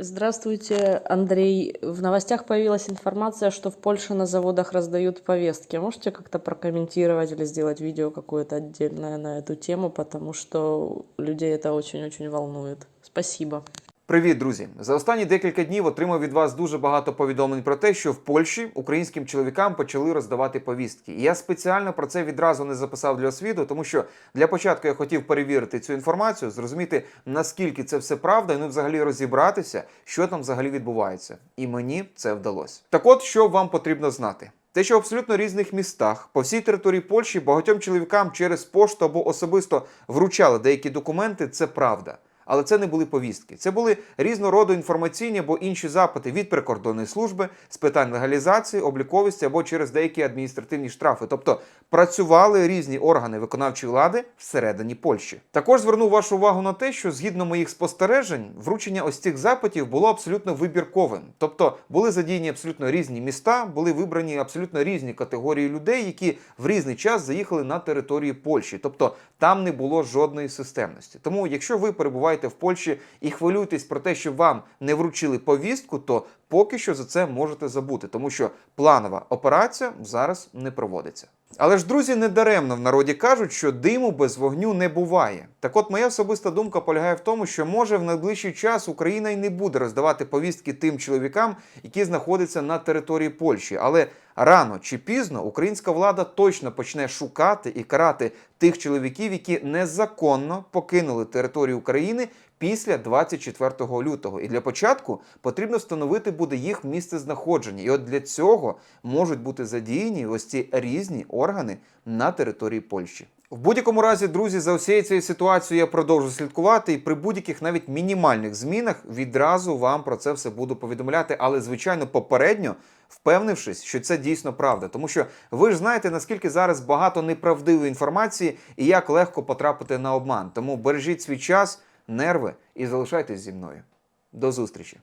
Здравствуйте, Андрей. В новостях появилась информация, что в Польше на заводах раздают повестки. Можете как-то прокомментировать или сделать видео какое-то отдельное на эту тему, потому что людей это очень-очень волнует. Спасибо. Привіт, друзі! За останні декілька днів отримав від вас дуже багато повідомлень про те, що в Польщі українським чоловікам почали роздавати повістки. І я спеціально про це відразу не записав для освіту, тому що для початку я хотів перевірити цю інформацію, зрозуміти наскільки це все правда, і ну взагалі розібратися, що там взагалі відбувається. І мені це вдалося. Так от, що вам потрібно знати. Те, що в абсолютно різних містах по всій території Польщі багатьом чоловікам через пошту або особисто вручали деякі документи, це правда. Але це не були повістки. Це були різного роду інформаційні або інші запити від прикордонної служби з питань легалізації, обліковості або через деякі адміністративні штрафи. Тобто працювали різні органи виконавчої влади всередині Польщі. Також зверну вашу увагу на те, що згідно моїх спостережень, вручення ось цих запитів було абсолютно вибірковим. Тобто були задіяні абсолютно різні міста, були вибрані абсолютно різні категорії людей, які в різний час заїхали на території Польщі. Тобто там не було жодної системності. Тому, якщо ви перебуваєте в Польщі і хвилюєтесь про те, що вам не вручили повістку, то поки що за це можете забути, тому що планова операція зараз не проводиться. Але ж друзі, не даремно в народі кажуть, що диму без вогню не буває. Так от моя особиста думка полягає в тому, що може в найближчий час Україна й не буде роздавати повістки тим чоловікам, які знаходяться на території Польщі. Але рано чи пізно українська влада точно почне шукати і карати тих чоловіків, які незаконно покинули територію України після 24 лютого. І для початку потрібно встановити буде їх місце знаходження. І от для цього можуть бути задіяні ось ці різні органи на території Польщі. В будь-якому разі, друзі, за усією цією ситуацією я продовжу слідкувати і при будь-яких навіть мінімальних змінах відразу вам про це все буду повідомляти, але звичайно попередньо впевнившись, що це дійсно правда. Тому що ви ж знаєте, наскільки зараз багато неправдивої інформації і як легко потрапити на обман. Тому бережіть свій час, нерви і залишайтесь зі мною. До зустрічі!